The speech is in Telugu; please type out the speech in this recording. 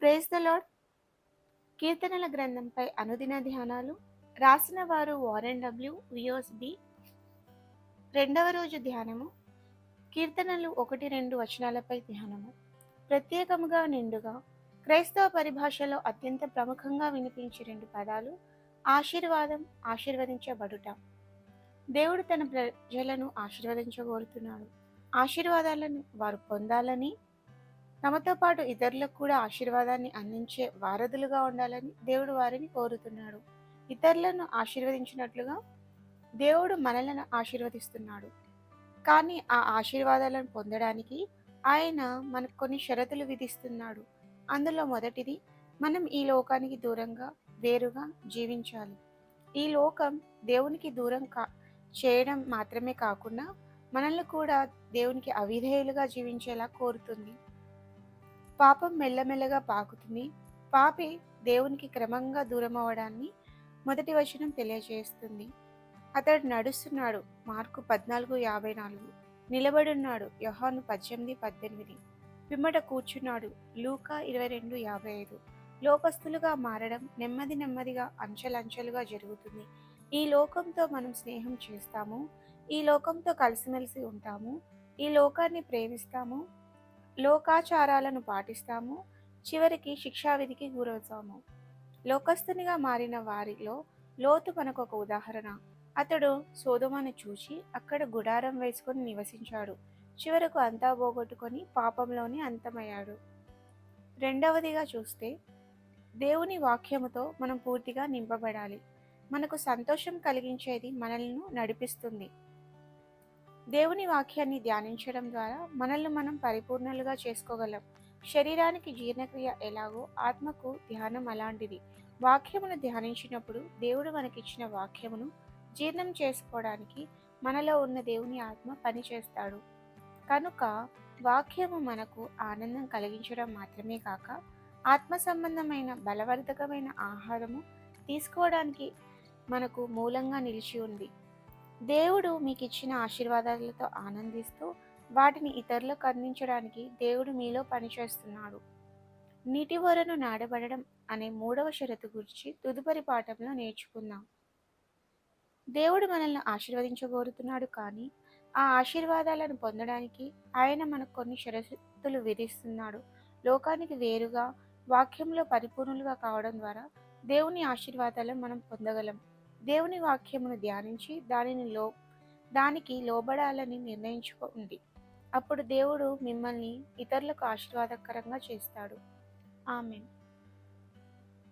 ప్రేస్ ద లాడ్ కీర్తనల గ్రంథంపై అనుదిన ధ్యానాలు. రాసిన వారు వారెన్ డబ్ల్యూ వియోస్ బి. రెండవ రోజు ధ్యానము. కీర్తనలు ఒకటి రెండు వచనాలపై ధ్యానము. ప్రత్యేకముగా నిండుగా క్రైస్తవ పరిభాషలో అత్యంత ప్రముఖంగా వినిపించే రెండు పదాలు ఆశీర్వాదం ఆశీర్వదించబడుట. దేవుడు తన ప్రజలను ఆశీర్వదించగోరుతున్నాడు. ఆశీర్వాదాలను వారు పొందాలని తమతో పాటు ఇతరులకు కూడా ఆశీర్వాదాన్ని అందించే వారధులుగా ఉండాలని దేవుడు వారిని కోరుతున్నాడు. ఇతరులను ఆశీర్వదించినట్లుగా దేవుడు మనలను ఆశీర్వదిస్తున్నాడు. కానీ ఆ ఆశీర్వాదాలను పొందడానికి ఆయన మనకు కొన్ని షరతులు విధిస్తున్నాడు. అందులో మొదటిది మనం ఈ లోకానికి దూరంగా వేరుగా జీవించాలి. ఈ లోకం దేవునికి దూరం కా చేయడం మాత్రమే కాకుండా మనల్ని కూడా దేవునికి అవిధేయులుగా జీవించేలా కోరుతుంది. పాపం మెల్లమెల్లగా పాకుతుంది. పాపి దేవునికి క్రమంగా దూరం అవడాన్ని మొదటి వచనం తెలియజేస్తుంది. అతడు నడుస్తున్నాడు. మార్కు పద్నాలుగు యాభై నాలుగు. నిలబడున్నాడు. యహాను పద్దెనిమిది పద్దెనిమిది. పిమ్మట కూర్చున్నాడు. లూకా ఇరవై రెండు యాభై ఐదు. లోకస్తులుగా మారడం నెమ్మది నెమ్మదిగా అంచెలంచెలుగా జరుగుతుంది. ఈ లోకంతో మనం స్నేహం చేస్తాము. ఈ లోకంతో కలిసిమెలిసి ఉంటాము. ఈ లోకాన్ని ప్రేమిస్తాము. లోకాచారాలను పాటిస్తాము. చివరికి శిక్షావిధికి గురవుతాము. లోకస్తునిగా మారిన వారిలో లోతు మనకు ఒక ఉదాహరణ. అతడు సోదమను చూచి అక్కడ గుడారం వేసుకొని నివసించాడు. చివరకు అంతా పోగొట్టుకొని పాపంలోనే అంతమయ్యాడు. రెండవదిగా చూస్తే దేవుని వాక్యముతో మనం పూర్తిగా నింపబడాలి. మనకు సంతోషం కలిగించేది మనల్ని నడిపిస్తుంది. దేవుని వాక్యాన్ని ధ్యానించడం ద్వారా మనల్ని మనం పరిపూర్ణలుగా చేసుకోగలం. శరీరానికి జీర్ణక్రియ ఎలాగో ఆత్మకు ధ్యానం అలాంటిది. వాక్యమును ధ్యానించినప్పుడు దేవుడు మనకిచ్చిన వాక్యమును జీర్ణం చేసుకోవడానికి మనలో ఉన్న దేవుని ఆత్మ పనిచేస్తాడు. కనుక వాక్యము మనకు ఆనందం కలిగించడం మాత్రమే కాక ఆత్మ సంబంధమైన బలవర్ధకమైన ఆహారము తీసుకోవడానికి మనకు మూలంగా నిలిచి ఉంది. దేవుడు మీకు ఇచ్చిన ఆశీర్వాదాలతో ఆనందిస్తూ వాటిని ఇతరులకు అందించడానికి దేవుడు మీలో పనిచేస్తున్నాడు. నీటి వరను నాడబడడం అనే మూడవ షరతు గురించి తుదుపరి పాఠంలో నేర్చుకుందాం. దేవుడు మనల్ని ఆశీర్వదించగోరుతున్నాడు కానీ ఆ ఆశీర్వాదాలను పొందడానికి ఆయన మనకు కొన్ని షరతులు విధిస్తున్నాడు. లోకానికి వేరుగా వాక్యంలో పరిపూర్ణులుగా కావడం ద్వారా దేవుని ఆశీర్వాదాలను మనం పొందగలం. దేవుని వాక్యమును ధ్యానించి దానిని లో దానికి లోబడాలని నిర్ణయించుకోండి అప్పుడు దేవుడు మిమ్మల్ని ఇతరులకు ఆశీర్వాదకరంగా చేస్తాడు. ఆమెన్.